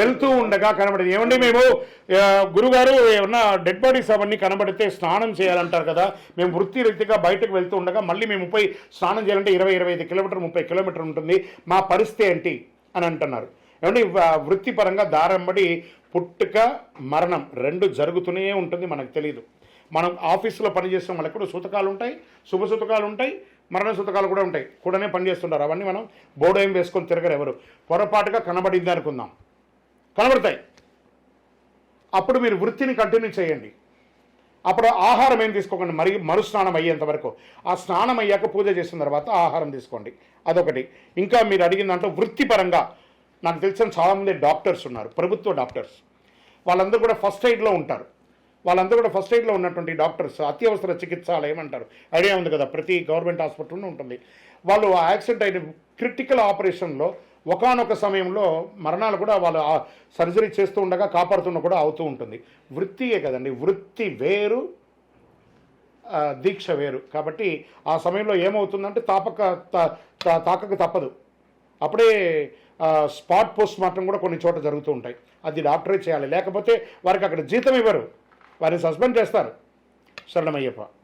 వెళ్తూ ఉండగా కనబడింది. ఏమండి మేము గురుగారు ఏమన్నా డెడ్ బాడీస్ అవన్నీ కనబడితే స్నానం చేయాలంటారు కదా మేము వృత్తి రీతిగా బయటకు వెళ్తూ ఉండగా మళ్ళీ మేము ముప్పై స్నానం చేయాలంటే ఇరవై ఇరవై ఐదు కిలోమీటర్ ముప్పై కిలోమీటర్ ఉంటుంది. మా పరిస్థితి ఏంటి? అని అంటున్నారు. ఏమండి వృత్తిపరంగా దారంబడి పుట్టుక మరణం రెండు జరుగుతూనే ఉంటుంది మనకు తెలియదు మనం ఆఫీసులో పనిచేసిన వాళ్ళకి కూడా సూతకాలు ఉంటాయి శుభ సూతకాలు ఉంటాయి మరణ సూతకాలు కూడా ఉంటాయి. కూడానే పనిచేస్తుంటారు. అవన్నీ మనం బోర్డు ఏం వేసుకొని తిరగరు ఎవరు. పొరపాటుగా కనబడింది అనుకుందాం. కనబడతాయి. అప్పుడు మీరు వృత్తిని కంటిన్యూ చేయండి. అప్పుడు ఆహారం ఏం తీసుకోకండి? మరి మరుస్నానం అయ్యేంత వరకు. ఆ స్నానం అయ్యాక పూజ చేసిన తర్వాత ఆహారం తీసుకోండి. అదొకటి. ఇంకా మీరు అడిగిన దాంట్లో వృత్తిపరంగా నాకు తెలిసిన చాలామంది డాక్టర్స్ ఉన్నారు. ప్రభుత్వ డాక్టర్స్. వాళ్ళందరూ కూడా ఫస్ట్ ఎయిడ్లో ఉంటారు. వాళ్ళందరూ కూడా ఫస్ట్ ఎయిడ్లో ఉన్నటువంటి డాక్టర్స్ అత్యవసర చికిత్సాలయం అంటారు. ఐడియా ఉంది కదా? ప్రతి గవర్నమెంట్ హాస్పిటల్లో ఉంటుంది. వాళ్ళు ఆ యాక్సిడెంట్ అయిన క్రిటికల్ ఆపరేషన్లో ఒకానొక సమయంలో మరణాలు కూడా వాళ్ళు ఆ సర్జరీ చేస్తూ ఉండగా కాపాడుతున్న కూడా అవుతూ ఉంటుంది. వృత్తియే కదండి. వృత్తి వేరు దీక్ష వేరు. కాబట్టి ఆ సమయంలో ఏమవుతుందంటే తాపక తా- తా- తాకక తప్పదు. అప్పుడే స్పాట్ పోస్ట్ మార్టం కూడా కొన్ని చోట జరుగుతూ ఉంటాయి. అది డాక్టరే చేయాలి. లేకపోతే వారికి అక్కడ జీతం ఇవ్వరు. వారిని సస్పెండ్ చేస్తారు. శరణమయ్యప్ప.